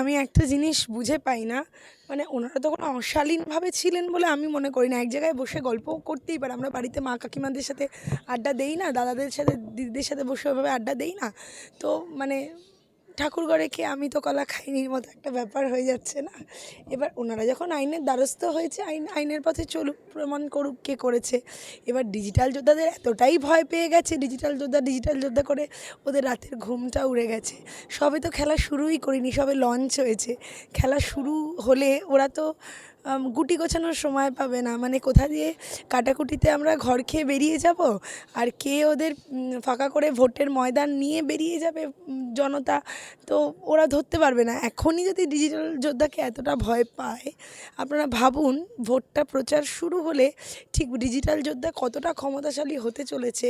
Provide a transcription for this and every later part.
আমি একটা জিনিস বুঝে পাই না। মানে ওনারা তো কোনো অশালীনভাবে ছিলেন বলে আমি মনে করি না। এক জায়গায় বসে গল্প করতেই পারে। আমরা বাড়িতে মা কাকিমাদের সাথে আড্ডা দেই না, দাদাদের সাথে, দিদিদের সাথে বসে ওইভাবে আড্ডা দেই না। তো মানে ঠাকুর ঘরে কে আমি তো কলা খাইনির মতো একটা ব্যাপার হয়ে যাচ্ছে না? এবার ওনারা যখন আইনের দ্বারস্থ হয়েছে, আইন, আইনের পথে চলুক, প্রমাণ করুক কে করেছে। এবার ডিজিটাল যোদ্ধাদের এতটাই ভয় পেয়ে গেছে ডিজিটাল যোদ্ধা ডিজিটাল যোদ্ধা করে ওদের রাতের ঘুমটা উড়ে গেছে। সবে তো খেলা শুরুই করিনি, সবে লঞ্চ হয়েছে। খেলা শুরু হলে ওরা তো গুটি গোছানোর সময় পাবে না। মানে কোথা দিয়ে কাটাকুটিতে আমরা ঘর খেয়ে বেরিয়ে যাব? আর কে ওদের ফাঁকা করে ভোটের ময়দান নিয়ে বেরিয়ে যাবে জনতা? তো ওরা ধরতে পারবে না। এখনই যদি ডিজিটাল যোদ্ধাকে এতটা ভয় পায়, আপনারা ভাবুন, ভোটটা প্রচার শুরু হলে ঠিক ডিজিটাল যোদ্ধা কতটা ক্ষমতাশালী হতে চলেছে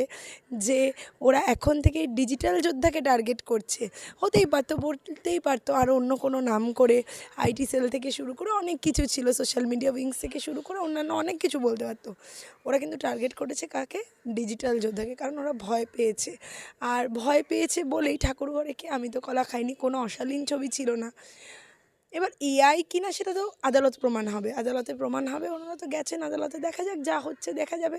যে ওরা এখন থেকেই ডিজিটাল যোদ্ধাকে টার্গেট করছে। হতেই পারতো, বলতেই পারতো। আরও অন্য কোনো নাম করে আইটি সেল থেকে শুরু করে অনেক কিছু ছিল সোশ্যাল মিডিয়া উইংস থেকে শুরু করে অন্যান্য অনেক কিছু বলতে পারতো। ওরা কিন্তু টার্গেট করেছে কাকে? ডিজিটাল যোদ্ধাকে, কারণ ওরা ভয় পেয়েছে। আর ভয় পেয়েছে বলেই ঠাকুরঘরে কি আমি তো কলা খাইনি, কোনো অশালীন ছবি ছিল না। এবার এআই কিনা সেটা তো আদালত প্রমাণ হবে। আদালতে প্রমাণ হবে ওনারা তো গেছেন, আদালতে দেখা যাক, যা হচ্ছে দেখা যাবে।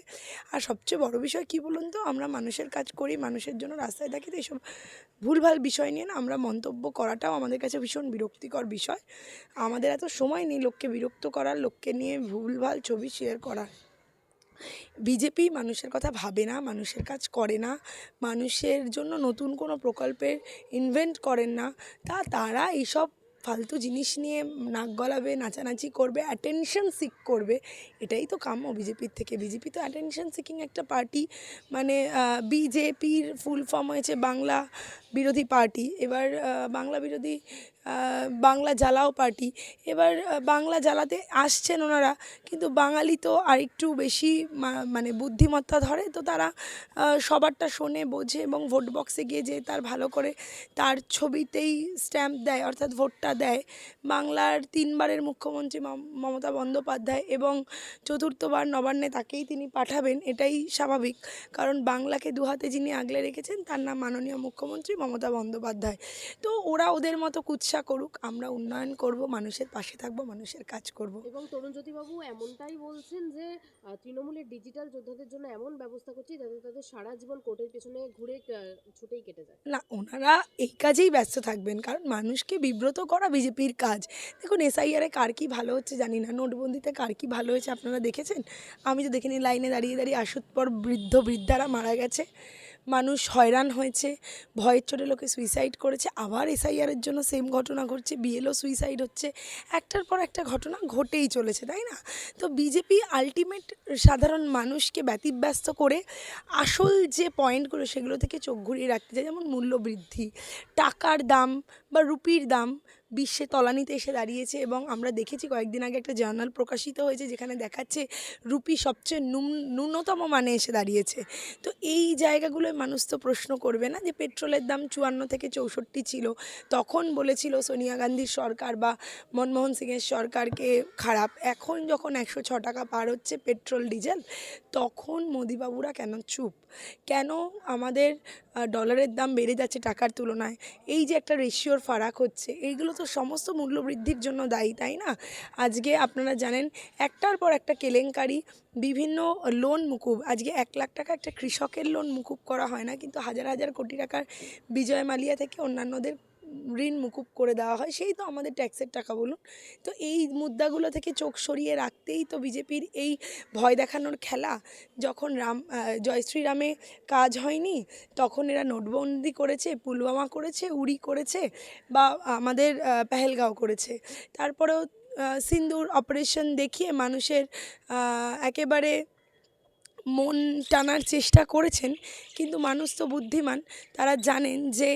আর সবচেয়ে বড় বিষয় কী বলুন তো? আমরা মানুষের কাজ করি, মানুষের জন্য রাস্তায় থাকি, তো এইসব ভুলভাল বিষয় নিয়ে না, আমরা মন্তব্য করাটাও আমাদের কাছে ভীষণ বিরক্তিকর বিষয়। আমাদের এত সময় নেই লোককে বিরক্ত করার, লোককে নিয়ে ভুলভাল ছবি শেয়ার করার। বিজেপি মানুষের কথা ভাবে না, মানুষের কাজ করে না, মানুষের জন্য নতুন কোনো প্রকল্পের ইনভেন্ট করেন না। তা তারা এইসব ফালতু জিনিস নিয়ে নাক গলাবে, নাচানাচি করবে অ্যাটেনশন সিক করবে, এটাই তো কাম্য বিজেপির থেকে। বিজেপি তো অ্যাটেনশন সিকিং একটা পার্টি মানে বিজেপির ফুল ফর্ম হয়েছে বাংলা বিরোধী পার্টি এবার বাংলা বিরোধী বাংলা জ্বালাও পার্টি। এবার বাংলা জ্বালাতে আসছেন ওনারা, কিন্তু বাঙালি তো আরেকটু বেশি মা- মানে বুদ্ধিমত্তা ধরে, তো তারা সবারটা শোনে, বোঝে এবং ভোট বক্সে গিয়ে যে তার ভালো করে তার ছবিতেই স্ট্যাম্প দেয়, অর্থাৎ ভোটটা দেয়। বাংলার তিনবারের মুখ্যমন্ত্রী মম- মমতা বন্দ্যোপাধ্যায় এবং চতুর্থবার নবান্নে তাকেই তিনি পাঠাবেন, এটাই স্বাভাবিক। কারণ বাংলাকে দুহাতে যিনি আগলে রেখেছেন, তার নাম মাননীয় মুখ্যমন্ত্রী মমতা বন্দ্যোপাধ্যায়। তো ওরা ওদের মতো কুৎসা করুক আমরা উন্নয়ন করব মানুষের পাশে থাকব মানুষের কাজ করব। এবং তরুণজ্যোতিবাবু এমনটাই বলছেন যে তৃণমূলের ডিজিটাল যোদ্ধাদের জন্য এমন ব্যবস্থা করছি যাতে তাদের সারা জীবন কোর্টের পেছনে ঘুরে ছুটেই কেটে যায়। না ওনারা এই কাজেই ব্যস্ত থাকবেন কারণ মানুষকে বিব্রত করা বিজেপির কাজ। দেখুন এসআইআরে কার কি ভালো হচ্ছে জানি না নোটবন্দিতে কার কি ভালো হয়েছে আপনারা দেখেছেন? আমি তো দেখিনি লাইনে দাঁড়িয়ে দাঁড়িয়ে আসুত পর বৃদ্ধ বৃদ্ধারা মারা গেছে। মানুষ হয়রান হয়েছে, ভয়ের চোটে লোকে সুইসাইড করেছে, আবার এসআইআরের জন্য সেম ঘটনা ঘটছে বিএলও সুইসাইড হচ্ছে। একটার পর একটা ঘটনা ঘটেই চলেছে, তাই না? তো বিজেপি আলটিমেট সাধারণ মানুষকে ব্যতিব্যস্ত করে আসল যে পয়েন্টগুলো সেগুলো থেকে চোখ ঘুরিয়ে রাখতে চায়, যেমন মূল্য বৃদ্ধি টাকার দাম বা রুপির দাম বিশ্বে তলানিতে এসে দাঁড়িয়েছে এবং আমরা দেখেছি কয়েকদিন আগে একটা জার্নাল প্রকাশিত হয়েছে যেখানে দেখাচ্ছে রুপি সবচেয়ে ন্যূন- ন্যূনতম মানে এসে দাঁড়িয়েছে। তো এই জায়গাগুলোয় মানুষ তো প্রশ্ন করবে না যে পেট্রোলের দাম চুয়ান্ন থেকে চৌষট্টি ছিল। তখন বলেছিল সোনিয়া গান্ধীর সরকার বা মনমোহন সিংয়ের সরকারকে খারাপ। এখন যখন একশো ছ টাকা পার হচ্ছে পেট্রোল, ডিজেল, তখন মোদিবাবুরা কেন চুপ? কেন আমাদের ডলারের দাম বেড়ে যাচ্ছে টাকার তুলনায়? এই যে একটা রেশিওর ফারাক হচ্ছে, এইগুলো তো সমস্ত মূল্যবৃদ্ধির জন্য দায়ী, তাই না? আজকে আপনারা জানেন একটার পর একটা কেলেঙ্কারি, বিভিন্ন লোন মুকুব। আজকে এক লাখ টাকা একটা কৃষকের লোন মুকুব করা হয় না, কিন্তু হাজার হাজার কোটি টাকার বিজয় মালিয়া থেকে অন্যান্যদের ঋণ মুকুব করে দেওয়া হয় সেই তো আমাদের ট্যাক্সের টাকা বলুন। তো এই মুদ্রাগুলো থেকে চোখ সরিয়ে রাখতেই তো বিজেপির এই ভয় দেখানোর খেলা। যখন রাম আহ, জয় কাজ হয়নি তখন এরা নোটবন্দি করেছে পুলওয়ামা করেছে উড়ি করেছে বা আমাদের পেহেলগাঁও করেছে। তারপরেও সিন্দুর অপারেশন দেখিয়ে মানুষের একেবারে মন টানার চেষ্টা করেছেন, কিন্তু মানুষ তো বুদ্ধিমান, তারা জানেন যে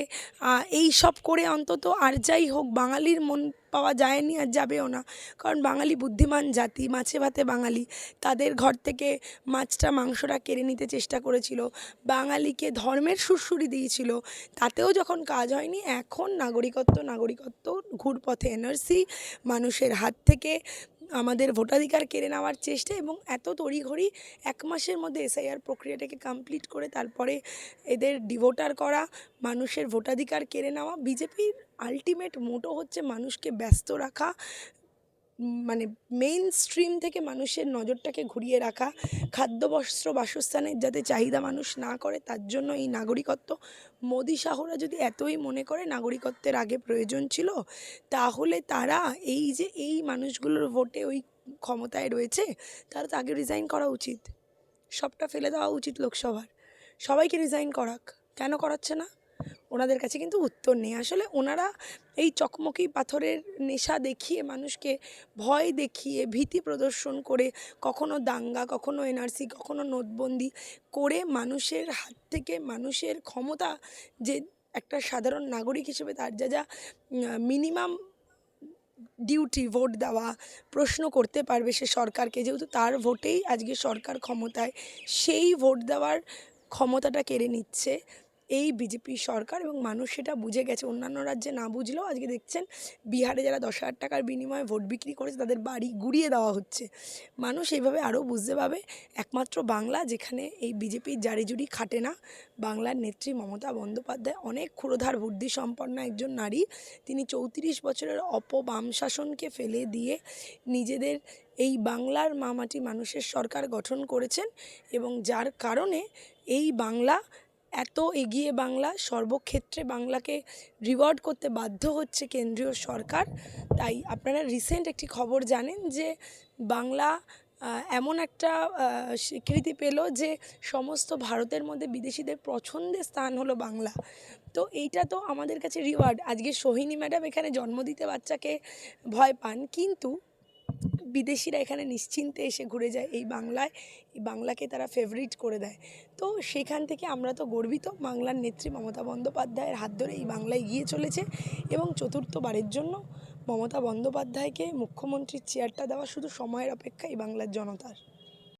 এই সব করে অন্তত আর যাই হোক, বাঙালির মন পাওয়া যায়নি আর যাবেও না। কারণ বাঙালি বুদ্ধিমান জাতি, মাছে ভাতে বাঙালি। তাদের ঘর থেকে মাছটা, মাংসটা কেড়ে নিতে চেষ্টা করেছিল। বাঙালিকে ধর্মের সুরসুরি দিয়েছিল। তাতেও যখন কাজ হয়নি, এখন নাগরিকত্ব নাগরিকত্ব, ঘুরপথে এনআরসি, মানুষের হাত থেকে আমাদের ভোটাধিকার কেড়ে নেওয়ার চেষ্টা এবং এত তড়িঘড়ি এক মাসের মধ্যে এসআইআর প্রক্রিয়াটাকে কমপ্লিট করে তারপরে এদের ডিভোটার করা, মানুষের ভোটাধিকার কেড়ে নেওয়া বিজেপির আলটিমেট মোটো হচ্ছে মানুষকে ব্যস্ত রাখা মানে মেইন স্ট্রিম থেকে মানুষের নজরটাকে ঘুরিয়ে রাখা, খাদ্য, বস্ত্র, বাসস্থানের যাতে চাহিদা মানুষ না করে, তার জন্য এই নাগরিকত্ব। মোদি শাহরা যদি এতই মনে করে নাগরিকত্বের আগে প্রয়োজন ছিল, তাহলে তারা এই যে এই মানুষগুলোর ভোটে ওই ক্ষমতায় রয়েছে, তারা তো আগে রিজাইন করা উচিত। সবটা ফেলে দেওয়া উচিত লোকসভার। সবাইকে রিজাইন করাক। কেন করাচ্ছে না? ওনাদের কাছে কিন্তু উত্তর নেই। আসলে ওনারা এই চকমকি পাথরের নেশা দেখিয়ে মানুষকে ভয় দেখিয়ে ভীতি প্রদর্শন করে কখনো দাঙ্গা, কখনো এনআরসি, কখনো নোটবন্দি করে মানুষের হাত থেকে মানুষের ক্ষমতা যে একটা সাধারণ নাগরিক হিসেবে তার যা যা মিনিমাম ডিউটি ভোট দেওয়া, প্রশ্ন করতে পারবে সে সরকারকে। যেহেতু তার ভোটেই আজকে সরকার ক্ষমতায়, সেই ভোট দেওয়ার ক্ষমতাটা কেড়ে নিচ্ছে। এই বিজেপি সরকার এবং মানুষ সেটা বুঝে গেছে। অন্যান্য রাজ্যে না বুঝলেও আজকে দেখছেন, বিহারে যারা দশ হাজার টাকার বিনিময়ে ভোট বিক্রি করেছে, তাদের বাড়ি গুড়িয়ে দেওয়া হচ্ছে। মানুষ এইভাবে আরও বুঝতে পাবে একমাত্র বাংলা যেখানে এই বিজেপির জারিজুরি খাটে না, বাংলার নেত্রী মমতা বন্দ্যোপাধ্যায় অনেক ক্ষুরধার বুদ্ধি সম্পন্ন একজন নারী। তিনি চৌত্রিশ বছরের অপবাম শাসনকে ফেলে দিয়ে নিজেদের এই বাংলার মামাটি মানুষের সরকার গঠন করেছেন এবং যার কারণে এই বাংলা এত এগিয়ে বাংলা, সর্বক্ষেত্রে বাংলাকে রিওয়ার্ড করতে বাধ্য হচ্ছে কেন্দ্রীয় সরকার। তাই আপনারা রিসেন্ট একটি খবর জানেন যে বাংলা এমন একটা স্বীকৃতি পেল যে সমস্ত ভারতের মধ্যে বিদেশিদের পছন্দের স্থান হলো বাংলা। তো এইটা তো আমাদের কাছে রিওয়ার্ড আজকে সোহিনী ম্যাডাম এখানে জন্ম দিতে বাচ্চাকে ভয় পান। কিন্তু বিদেশিরা এখানে নিশ্চিন্তে এসে ঘুরে যায় এই বাংলায়, এই বাংলাকে তারা ফেভারিট করে দেয়। তো সেখান থেকে আমরা তো গর্বিত, বাংলার নেত্রী মমতা বন্দ্যোপাধ্যায়ের হাত ধরে এই বাংলায় গিয়ে চলেছে এবং চতুর্থবারের জন্য মমতা বন্দ্যোপাধ্যায়কে মুখ্যমন্ত্রীর চেয়ারটা দেওয়া শুধু সময়ের অপেক্ষা এই বাংলার জনতার।